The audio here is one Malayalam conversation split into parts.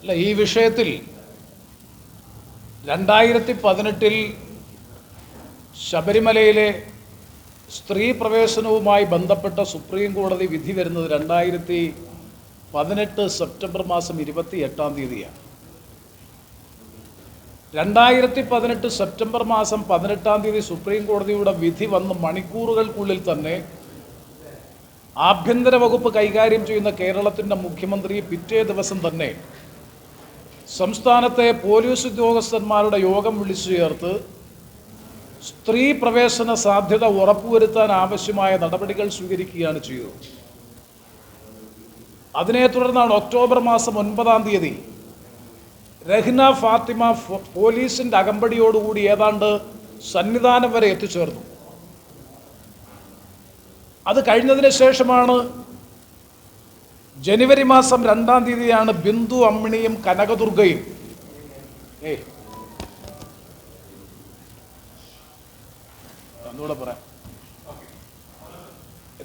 അല്ല ഈ വിഷയത്തിൽ രണ്ടായിരത്തി പതിനെട്ടിൽ ശബരിമലയിലെ സ്ത്രീ പ്രവേശനവുമായി ബന്ധപ്പെട്ട സുപ്രീം കോടതി വിധി വരുന്നത് രണ്ടായിരത്തി പതിനെട്ട് സെപ്റ്റംബർ മാസം ഇരുപത്തി എട്ടാം തീയതിയാണ്. രണ്ടായിരത്തി പതിനെട്ട് സെപ്റ്റംബർ മാസം പതിനെട്ടാം തീയതി സുപ്രീം കോടതിയുടെ വിധി വന്ന് മണിക്കൂറുകൾക്കുള്ളിൽ തന്നെ ആഭ്യന്തര വകുപ്പ് കൈകാര്യം ചെയ്യുന്ന കേരളത്തിന്റെ മുഖ്യമന്ത്രി പിറ്റേ ദിവസം തന്നെ സംസ്ഥാനത്തെ പോലീസ് ഉദ്യോഗസ്ഥന്മാരുടെ യോഗം വിളിച്ചു ചേർത്ത് സ്ത്രീ പ്രവേശന സാധ്യത ഉറപ്പുവരുത്താൻ ആവശ്യമായ നടപടികൾ സ്വീകരിക്കുകയാണ് ചെയ്തത്. അതിനെ തുടർന്നാണ് ഒക്ടോബർ മാസം ഒൻപതാം തീയതി രഹ്ന ഫാത്തിമ പോലീസിന്റെ അകമ്പടിയോടുകൂടി ഏതാണ്ട് സന്നിധാനം വരെ എത്തിച്ചേർന്നു. അത് കഴിഞ്ഞതിന് ശേഷമാണ് ജനുവരി മാസം രണ്ടാം തീയതിയാണ് ബിന്ദു അമ്മിണിയും കനകദുർഗയും. ഏ ഒന്നുകൂടെ പറയാം.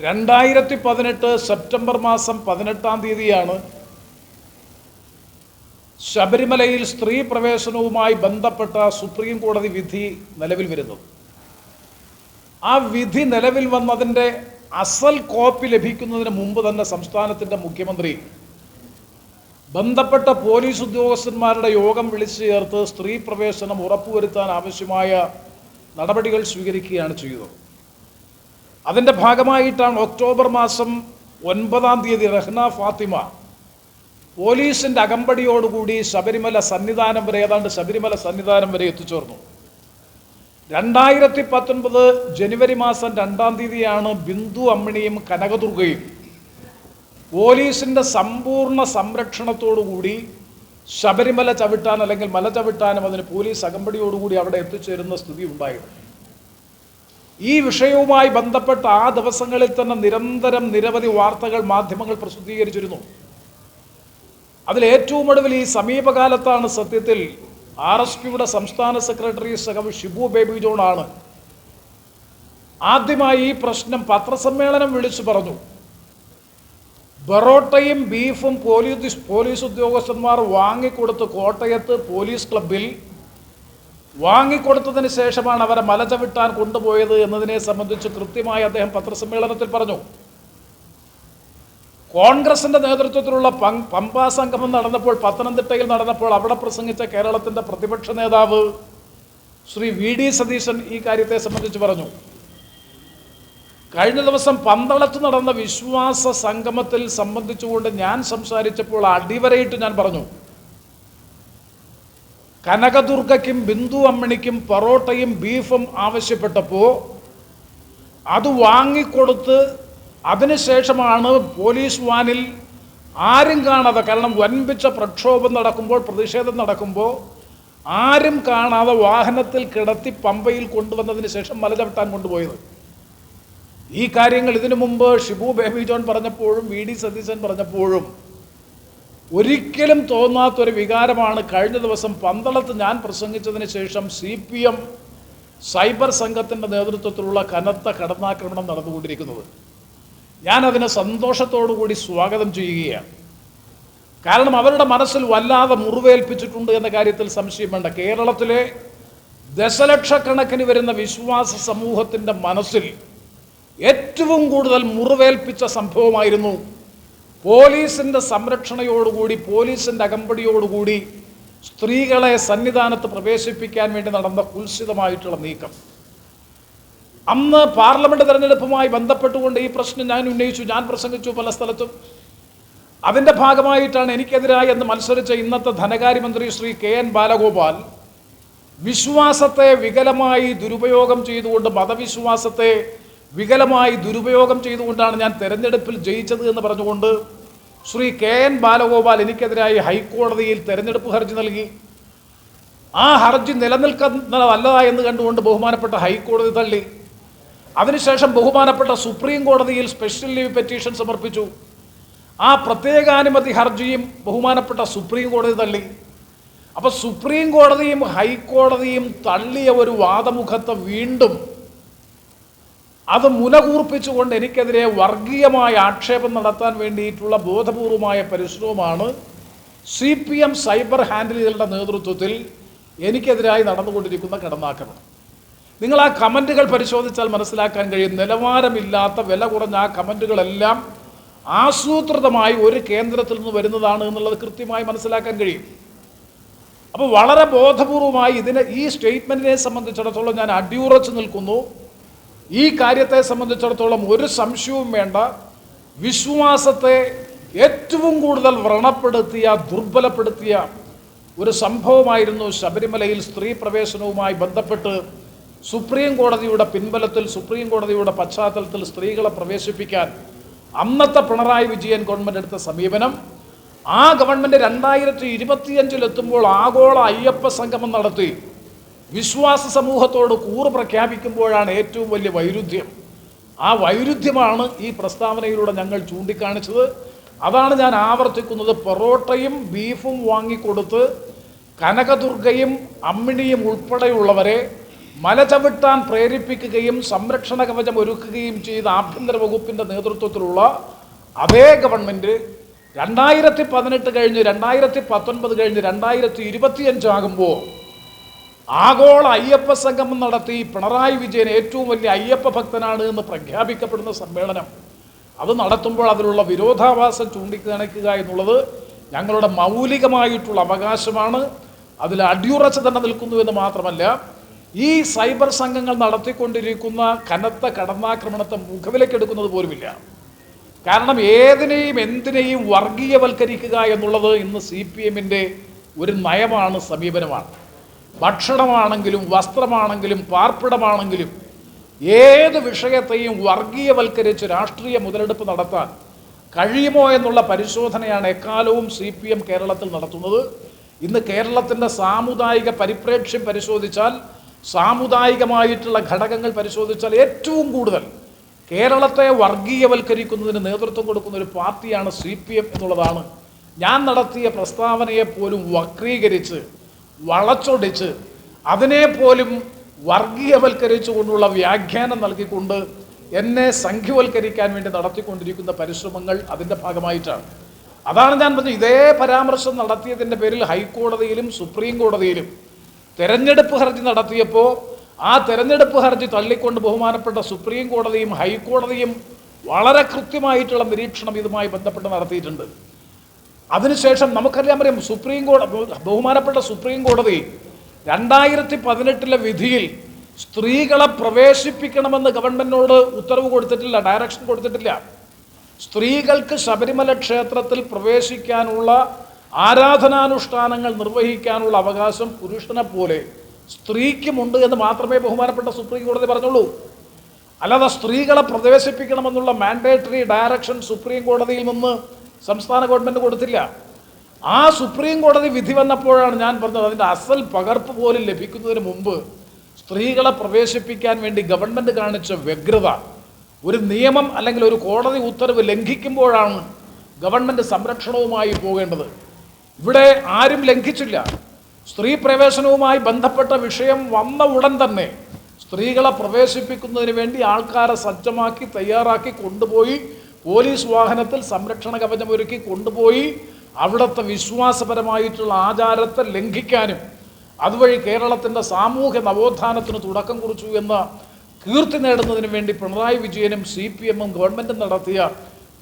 രണ്ടായിരത്തി പതിനെട്ട് സെപ്റ്റംബർ മാസം പതിനെട്ടാം തീയതിയാണ് ശബരിമലയിൽ സ്ത്രീ പ്രവേശനവുമായി ബന്ധപ്പെട്ട സുപ്രീം കോടതി വിധി നിലവിൽ വരുന്നത് ആ വിധി നിലവിൽ വന്നതിന്റെ അസൽ കോപ്പി ലഭിക്കുന്നതിന് മുമ്പ് തന്നെ സംസ്ഥാനത്തിന്റെ മുഖ്യമന്ത്രി ബന്ധപ്പെട്ട പോലീസ് ഉദ്യോഗസ്ഥന്മാരുടെ യോഗം വിളിച്ചു ചേർത്ത് സ്ത്രീ പ്രവേശനം ഉറപ്പുവരുത്താൻ ആവശ്യമായ നടപടികൾ സ്വീകരിക്കുകയാണ് ചെയ്തത്. അതിന്റെ ഭാഗമായിട്ടാണ് ഒക്ടോബർ മാസം ഒൻപതാം തീയതി റഹ്ന ഫാത്തിമ പോലീസിന്റെ അകമ്പടിയോടുകൂടി ശബരിമല സന്നിധാനം വരെ ഏതാണ്ട് ശബരിമല സന്നിധാനം വരെ എത്തിച്ചേർന്നു. രണ്ടായിരത്തി പത്തൊൻപത് ജനുവരി മാസം രണ്ടാം തീയതിയാണ് ബിന്ദു അമ്മിണിയും കനകദുർഗയും പോലീസിന്റെ സമ്പൂർണ സംരക്ഷണത്തോടുകൂടി ശബരിമല ചവിട്ടാൻ അല്ലെങ്കിൽ മല ചവിട്ടാനും അതിന് പോലീസ് അകമ്പടിയോടുകൂടി അവിടെ എത്തിച്ചേരുന്ന സ്ഥിതി ഉണ്ടായത് ഈ വിഷയവുമായി ബന്ധപ്പെട്ട ആ ദിവസങ്ങളിൽ തന്നെ നിരന്തരം നിരവധി വാർത്തകൾ മാധ്യമങ്ങൾ പ്രസിദ്ധീകരിച്ചിരുന്നു. അതിൽ ഏറ്റവും ഒടുവിൽ ഈ സമീപകാലത്താണ് സത്യത്തിൽ ആർ എസ് പിയുടെ സംസ്ഥാന സെക്രട്ടറി സഖവ് ഷിബു ബേബി ജോൺ ആണ് ആദ്യമായി ഈ പ്രശ്നം പത്രസമ്മേളനം വിളിച്ചു പറഞ്ഞു. ബറോട്ടയും ബീഫും പോലീസ് പോലീസ് ഉദ്യോഗസ്ഥന്മാർ വാങ്ങിക്കൊടുത്ത് കോട്ടയത്ത് പോലീസ് ക്ലബിൽ വാങ്ങിക്കൊടുത്തതിന് ശേഷമാണ് അവരെ മലചവിട്ടാൻ കൊണ്ടുപോയത് എന്നതിനെ സംബന്ധിച്ച് കൃത്യമായി അദ്ദേഹം പത്രസമ്മേളനത്തിൽ പറഞ്ഞു. കോൺഗ്രസിന്റെ നേതൃത്വത്തിലുള്ള പമ്പാ സംഗമം നടന്നപ്പോൾ പത്തനംതിട്ടയിൽ നടന്നപ്പോൾ അവിടെ പ്രസംഗിച്ച കേരളത്തിന്റെ പ്രതിപക്ഷ നേതാവ് ശ്രീ വി ഡി സതീശൻ ഈ കാര്യത്തെ സംബന്ധിച്ച് പറഞ്ഞു. കഴിഞ്ഞ ദിവസം പന്തളത്ത് നടന്ന വിശ്വാസ സംഗമത്തിൽ സംബന്ധിച്ചുകൊണ്ട് ഞാൻ സംസാരിച്ചപ്പോൾ അടിവരയിട്ട് ഞാൻ പറഞ്ഞു. കനകദുർഗയ്ക്കും ബിന്ദു അമ്മണിക്കും പൊറോട്ടയും ബീഫും ആവശ്യപ്പെട്ടപ്പോൾ അത് വാങ്ങിക്കൊടുത്ത് അതിനുശേഷമാണ് പോലീസ് വാനിൽ ആരും കാണാതെ കാരണം വൻപിച്ച പ്രക്ഷോഭം നടക്കുമ്പോൾ പ്രതിഷേധം നടക്കുമ്പോൾ ആരും കാണാതെ വാഹനത്തിൽ കിടത്തി പമ്പയിൽ കൊണ്ടുവന്നതിന് ശേഷം മല ചവിട്ടാൻ കൊണ്ടുപോയത്. ഈ കാര്യങ്ങൾ ഇതിനു മുമ്പ് ഷിബു ബേബി ജോൺ പറഞ്ഞപ്പോഴും വി ഡി സതീശൻ പറഞ്ഞപ്പോഴും ഒരിക്കലും തോന്നാത്തൊരു വികാരമാണ് കഴിഞ്ഞ ദിവസം പന്തളത്ത് ഞാൻ പ്രസംഗിച്ചതിന് ശേഷം സി പി എം സൈബർ സംഘത്തിന്റെ നേതൃത്വത്തിലുള്ള കനത്ത കടന്നാക്രമണം നടന്നുകൊണ്ടിരിക്കുന്നത്. ഞാൻ അതിനെ സന്തോഷത്തോടു കൂടി സ്വാഗതം ചെയ്യുകയാണ്. കാരണം അവരുടെ മനസ്സിൽ വല്ലാതെ മുറിവേൽപ്പിച്ചിട്ടുണ്ട് എന്ന കാര്യത്തിൽ സംശയം വേണ്ട. കേരളത്തിലെ ദശലക്ഷക്കണക്കിന് വരുന്ന വിശ്വാസ സമൂഹത്തിന്റെ മനസ്സിൽ ഏറ്റവും കൂടുതൽ മുറിവേൽപ്പിച്ച സംഭവമായിരുന്നു പോലീസിന്റെ സംരക്ഷണയോടുകൂടി പോലീസിന്റെ അകമ്പടിയോടുകൂടി സ്ത്രീകളെ സന്നിധാനത്ത് പ്രവേശിപ്പിക്കാൻ വേണ്ടി നടന്ന കുൽസിതമായിട്ടുള്ള നീക്കം. അന്ന് പാർലമെന്റ് തെരഞ്ഞെടുപ്പുമായി ബന്ധപ്പെട്ടുകൊണ്ട് ഈ പ്രശ്നം ഞാൻ ഉന്നയിച്ചു ഞാൻ പ്രസംഗിച്ചു പല സ്ഥലത്തും. അതിന്റെ ഭാഗമായിട്ടാണ് എനിക്കെതിരായി എന്ന് മത്സരിച്ച ഇന്നത്തെ ധനകാര്യമന്ത്രി ശ്രീ കെ എൻ ബാലഗോപാൽ വിശ്വാസത്തെ വികലമായി ദുരുപയോഗം ചെയ്തുകൊണ്ട് മതവിശ്വാസത്തെ വികലമായി ദുരുപയോഗം ചെയ്തുകൊണ്ടാണ് ഞാൻ തെരഞ്ഞെടുപ്പിൽ ജയിച്ചത് എന്ന് പറഞ്ഞുകൊണ്ട് ശ്രീ കെ എൻ ബാലഗോപാൽ എനിക്കെതിരായി ഹൈക്കോടതിയിൽ തെരഞ്ഞെടുപ്പ് ഹർജി നൽകി. ആ ഹർജി നിലനിൽക്കുന്നതല്ല എന്ന് കണ്ടുകൊണ്ട് ബഹുമാനപ്പെട്ട ഹൈക്കോടതി തള്ളി. അതിനുശേഷം ബഹുമാനപ്പെട്ട സുപ്രീം കോടതിയിൽ സ്പെഷ്യൽ ലീവ് പെറ്റീഷൻ സമർപ്പിച്ചു. ആ പ്രത്യേകാനുമതി ഹർജിയും ബഹുമാനപ്പെട്ട സുപ്രീം കോടതി തള്ളി. അപ്പോൾ സുപ്രീം കോടതിയും ഹൈക്കോടതിയും തള്ളിയ ഒരു വാദമുഖത്തെ വീണ്ടും അത് മുനകൂർപ്പിച്ചുകൊണ്ട് എനിക്കെതിരെ വർഗീയമായ ആക്ഷേപം നടത്താൻ വേണ്ടിയിട്ടുള്ള ബോധപൂർവമായ പരിശ്രമമാണ് സി പി എം സൈബർ ഹാൻഡിലുകളുടെ നേതൃത്വത്തിൽ എനിക്കെതിരായി നടന്നുകൊണ്ടിരിക്കുന്ന കടന്നാക്രമണം. നിങ്ങൾ ആ കമന്റുകൾ പരിശോധിച്ചാൽ മനസ്സിലാക്കാൻ കഴിയും. നിലവാരമില്ലാത്ത വില കുറഞ്ഞ ആ കമന്റുകളെല്ലാം ആസൂത്രിതമായി ഒരു കേന്ദ്രത്തിൽ നിന്ന് വരുന്നതാണ് എന്നുള്ളത് കൃത്യമായി മനസ്സിലാക്കാൻ കഴിയും. അപ്പോൾ വളരെ ബോധപൂർവമായി ഇതിനെ ഈ സ്റ്റേറ്റ്മെന്റിനെ സംബന്ധിച്ചിടത്തോളം ഞാൻ അടിയുറച്ച് നിൽക്കുന്നു. ഈ കാര്യത്തെ സംബന്ധിച്ചിടത്തോളം ഒരു സംശയവും വേണ്ട. വിശ്വാസത്തെ ഏറ്റവും കൂടുതൽ വ്രണപ്പെടുത്തിയ ദുർബലപ്പെടുത്തിയ ഒരു സംഭവമായിരുന്നു ശബരിമലയിൽ സ്ത്രീ പ്രവേശനവുമായി ബന്ധപ്പെട്ട് സുപ്രീം കോടതിയുടെ പിൻബലത്തിൽ സുപ്രീം കോടതിയുടെ പശ്ചാത്തലത്തിൽ സ്ത്രീകളെ പ്രവേശിപ്പിക്കാൻ അന്നത്തെ പിണറായി വിജയൻ ഗവൺമെന്റ് എടുത്ത സമീപനം ആ ഗവൺമെന്റ് രണ്ടായിരത്തി ഇരുപത്തിയഞ്ചിലെത്തുമ്പോൾ ആഗോള അയ്യപ്പ സംഗമം നടത്തി വിശ്വാസ സമൂഹത്തോട് കൂറ് പ്രഖ്യാപിക്കുമ്പോഴാണ് ഏറ്റവും വലിയ വൈരുദ്ധ്യം. ആ വൈരുദ്ധ്യമാണ് ഈ പ്രസ്താവനയിലൂടെ ഞങ്ങൾ ചൂണ്ടിക്കാണിച്ചത്. അതാണ് ഞാൻ ആവർത്തിക്കുന്നത് പൊറോട്ടയും ബീഫും വാങ്ങിക്കൊടുത്ത് കനകദുർഗയും അമ്മിണിയും ഉൾപ്പെടെയുള്ളവരെ മല ചവിട്ടാൻ പ്രേരിപ്പിക്കുകയും സംരക്ഷണ കവചം ഒരുക്കുകയും ചെയ്ത ആഭ്യന്തര വകുപ്പിന്റെ നേതൃത്വത്തിലുള്ള അതേ ഗവൺമെന്റ് രണ്ടായിരത്തി പതിനെട്ട് കഴിഞ്ഞ് രണ്ടായിരത്തി പത്തൊൻപത് കഴിഞ്ഞ് രണ്ടായിരത്തി ഇരുപത്തിയഞ്ചാകുമ്പോൾ ആഗോള അയ്യപ്പ സംഗമം നടത്തി പിണറായി വിജയൻ ഏറ്റവും വലിയ അയ്യപ്പ ഭക്തനാണ് എന്ന് പ്രഖ്യാപിക്കപ്പെടുന്ന സമ്മേളനം. അത് നടത്തുമ്പോൾ അതിലുള്ള വിരോധാഭാസം ചൂണ്ടിക്കാണിക്കുക എന്നുള്ളത് ഞങ്ങളുടെ മൗലികമായിട്ടുള്ള അവകാശമാണ്. അതിൽ അടിയുറച്ച് തന്നെ നിൽക്കുന്നു എന്ന് മാത്രമല്ല ഈ സൈബർ സംഘങ്ങൾ നടത്തിക്കൊണ്ടിരിക്കുന്ന കനത്ത കടന്നാക്രമണത്തെ മുഖവിലേക്കെടുക്കുന്നത് പോലുമില്ല. കാരണം ഏതിനെയും എന്തിനേയും വർഗീയവൽക്കരിക്കുക എന്നുള്ളത് ഇന്ന് സി പി എമ്മിന്റെ ഒരു നയമാണ് സമീപനമാണ്. ഭക്ഷണമാണെങ്കിലും വസ്ത്രമാണെങ്കിലും പാർപ്പിടമാണെങ്കിലും ഏത് വിഷയത്തെയും വർഗീയവൽക്കരിച്ച് രാഷ്ട്രീയ മുതലെടുപ്പ് നടത്താൻ കഴിയുമോ എന്നുള്ള പരിശോധനയാണ് എക്കാലവും സി പി എം കേരളത്തിൽ നടത്തുന്നത്. ഇന്ന് കേരളത്തിന്റെ സാമുദായിക പരിപ്രേക്ഷ്യം പരിശോധിച്ചാൽ സാമുദായികമായിട്ടുള്ള ഘടകങ്ങൾ പരിശോധിച്ചാൽ ഏറ്റവും കൂടുതൽ കേരളത്തെ വർഗീയവൽക്കരിക്കുന്നതിന് നേതൃത്വം കൊടുക്കുന്ന ഒരു പാർട്ടിയാണ് സി പി എം എന്നുള്ളതാണ് ഞാൻ നടത്തിയ പ്രസ്താവനയെ പോലും വക്രീകരിച്ച് വളച്ചൊടിച്ച് അതിനെപ്പോലും വർഗീയവൽക്കരിച്ചു വർഗീയവൽക്കരിച്ചുകൊണ്ടുള്ള വ്യാഖ്യാനം നൽകിക്കൊണ്ട് എന്നെ സംഖ്യവൽക്കരിക്കാൻ വേണ്ടി നടത്തിക്കൊണ്ടിരിക്കുന്ന പരിശ്രമങ്ങൾ അതിന്റെ ഭാഗമായിട്ടാണ്. അതാണ് ഞാൻ പറഞ്ഞത്. ഇതേ പരാമർശം നടത്തിയതിന്റെ പേരിൽ ഹൈക്കോടതിയിലും സുപ്രീം കോടതിയിലും തെരഞ്ഞെടുപ്പ് ഹർജി നടത്തിയപ്പോൾ ആ തെരഞ്ഞെടുപ്പ് ഹർജി തള്ളിക്കൊണ്ട് ബഹുമാനപ്പെട്ട സുപ്രീം കോടതിയും ഹൈക്കോടതിയും വളരെ കൃത്യമായിട്ടുള്ള നിരീക്ഷണം ഇതുമായി ബന്ധപ്പെട്ട് നടത്തിയിട്ടുണ്ട്. അതിനുശേഷം നമുക്കറിയാൻ പറയാം സുപ്രീം കോടതി ബഹുമാനപ്പെട്ട സുപ്രീം കോടതി രണ്ടായിരത്തി പതിനെട്ടിലെ വിധിയിൽ സ്ത്രീകളെ പ്രവേശിപ്പിക്കണമെന്ന് ഗവൺമെന്റിനോട് ഉത്തരവ് കൊടുത്തിട്ടില്ല ഡയറക്ഷൻ കൊടുത്തിട്ടില്ല. സ്ത്രീകൾക്ക് ശബരിമല ക്ഷേത്രത്തിൽ പ്രവേശിക്കാനുള്ള ആരാധനാനുഷ്ഠാനങ്ങൾ നിർവഹിക്കാനുള്ള അവകാശം പുരുഷനെ പോലെ സ്ത്രീക്കുമുണ്ട് എന്ന് മാത്രമേ ബഹുമാനപ്പെട്ട സുപ്രീം കോടതി പറഞ്ഞുള്ളൂ. അല്ലാതെ സ്ത്രീകളെ പ്രവേശിപ്പിക്കണമെന്നുള്ള മാൻഡേറ്ററി ഡയറക്ഷൻ സുപ്രീം കോടതിയിൽ നിന്ന് സംസ്ഥാന ഗവൺമെന്റ് കൊടുത്തില്ല. ആ സുപ്രീം കോടതി വിധി വന്നപ്പോഴാണ് ഞാൻ പറഞ്ഞത് അതിന്റെ അസൽ പകർപ്പ് പോലും ലഭിക്കുന്നതിന് മുമ്പ് സ്ത്രീകളെ പ്രവേശിപ്പിക്കാൻ വേണ്ടി ഗവൺമെന്റ് കാണിച്ച വ്യഗ്രത ഒരു നിയമം അല്ലെങ്കിൽ ഒരു കോടതി ഉത്തരവ് ലംഘിക്കുമ്പോഴാണ് ഗവൺമെന്റ് സംരക്ഷണവുമായി പോകേണ്ടത്. ഇവിടെ ആരും ലംഘിച്ചില്ല. സ്ത്രീ പ്രവേശനവുമായി ബന്ധപ്പെട്ട വിഷയം വന്ന ഉടൻ തന്നെ സ്ത്രീകളെ പ്രവേശിപ്പിക്കുന്നതിന് വേണ്ടി ആൾക്കാരെ സജ്ജമാക്കി തയ്യാറാക്കി കൊണ്ടുപോയി പോലീസ് വാഹനത്തിൽ സംരക്ഷണ കവചമൊരുക്കി കൊണ്ടുപോയി അവിടുത്തെ വിശ്വാസപരമായിട്ടുള്ള ആചാരത്തെ ലംഘിക്കാനും അതുവഴി കേരളത്തിന്റെ സാമൂഹ്യ നവോത്ഥാനത്തിന് തുടക്കം കുറിച്ചു എന്ന കീർത്തി നേടുന്നതിന് വേണ്ടി പിണറായി വിജയനും സി പി എമ്മും ഗവൺമെന്റും നടത്തിയ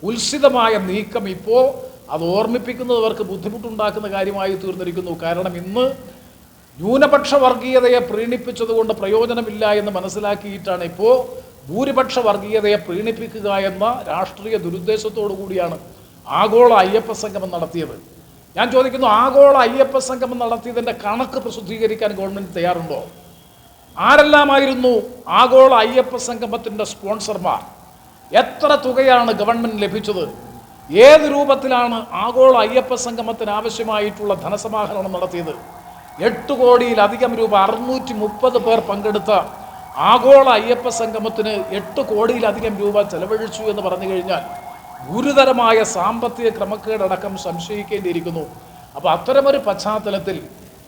ഉത്സിതമായ നീക്കം ഇപ്പോൾ അത് ഓർമ്മിപ്പിക്കുന്നത് അവർക്ക് ബുദ്ധിമുട്ടുണ്ടാക്കുന്ന കാര്യമായി തീർന്നിരിക്കുന്നു. കാരണം ഇന്ന് ന്യൂനപക്ഷ വർഗീയതയെ പ്രീണിപ്പിച്ചതുകൊണ്ട് പ്രയോജനമില്ല എന്ന് മനസ്സിലാക്കിയിട്ടാണ് ഇപ്പോൾ ഭൂരിപക്ഷ വർഗീയതയെ പ്രീണിപ്പിക്കുക എന്ന രാഷ്ട്രീയ ദുരുദ്ദേശത്തോടു കൂടിയാണ് ആഗോള അയ്യപ്പ സംഗമം നടത്തിയത്. ഞാൻ ചോദിക്കുന്നു ആഗോള അയ്യപ്പ സംഗമം നടത്തിയതിന്റെ കണക്ക് പ്രസിദ്ധീകരിക്കാൻ ഗവൺമെന്റ് തയ്യാറുണ്ടോ? ആരെല്ലാമായിരുന്നു ആഗോള അയ്യപ്പ സംഗമത്തിന്റെ സ്പോൺസർമാർ? എത്ര തുകയാണ് ഗവൺമെന്റ് ലഭിച്ചത്? ഏത് രൂപത്തിലാണ് ആഗോള അയ്യപ്പ സംഗമത്തിന് ആവശ്യമായിട്ടുള്ള ധനസമാഹരണം നടത്തിയത്? എട്ട് കോടിയിലധികം രൂപ അറുന്നൂറ്റി മുപ്പത് പേർ പങ്കെടുത്ത ആഗോള അയ്യപ്പ സംഗമത്തിന് എട്ട് കോടിയിലധികം രൂപ ചെലവഴിച്ചു എന്ന് പറഞ്ഞു കഴിഞ്ഞാൽ ഗുരുതരമായ സാമ്പത്തിക ക്രമക്കേടടക്കം സംശയിക്കേണ്ടിയിരിക്കുന്നു. അപ്പോൾ അത്തരമൊരു പശ്ചാത്തലത്തിൽ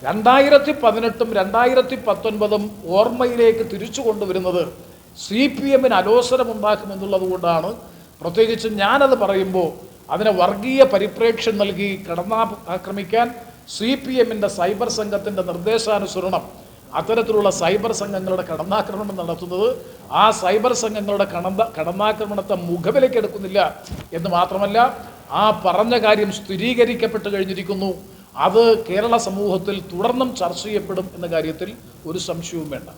രണ്ടായിരത്തി പതിനെട്ടും രണ്ടായിരത്തി പത്തൊൻപതും ഓർമ്മയിലേക്ക് തിരിച്ചു കൊണ്ടുവരുന്നത് സി പി എമ്മിന് അലോസരമുണ്ടാക്കുമെന്നുള്ളത് കൊണ്ടാണ് പ്രത്യേകിച്ച് ഞാനത് പറയുമ്പോൾ അതിനെ വർഗീയ പരിപ്രേക്ഷ്യം നൽകി കടന്നാ ആക്രമിക്കാൻ സി പി എമ്മിന്റെ സൈബർ സംഘത്തിന്റെ നിർദ്ദേശാനുസരണം അത്തരത്തിലുള്ള സൈബർ സംഘങ്ങളുടെ കടന്നാക്രമണം നടത്തുന്നത് ആ സൈബർ സംഘങ്ങളുടെ കടന്ന കടന്നാക്രമണത്തെ മുഖവിലേക്ക് എടുക്കുന്നില്ല എന്ന് മാത്രമല്ല ആ പറഞ്ഞ കാര്യം സ്ഥിരീകരിക്കപ്പെട്ട് കഴിഞ്ഞിരിക്കുന്നു. അത് കേരള സമൂഹത്തിൽ തുടർന്നും ചർച്ച ചെയ്യപ്പെടും എന്ന കാര്യത്തിൽ ഒരു സംശയവും വേണ്ട.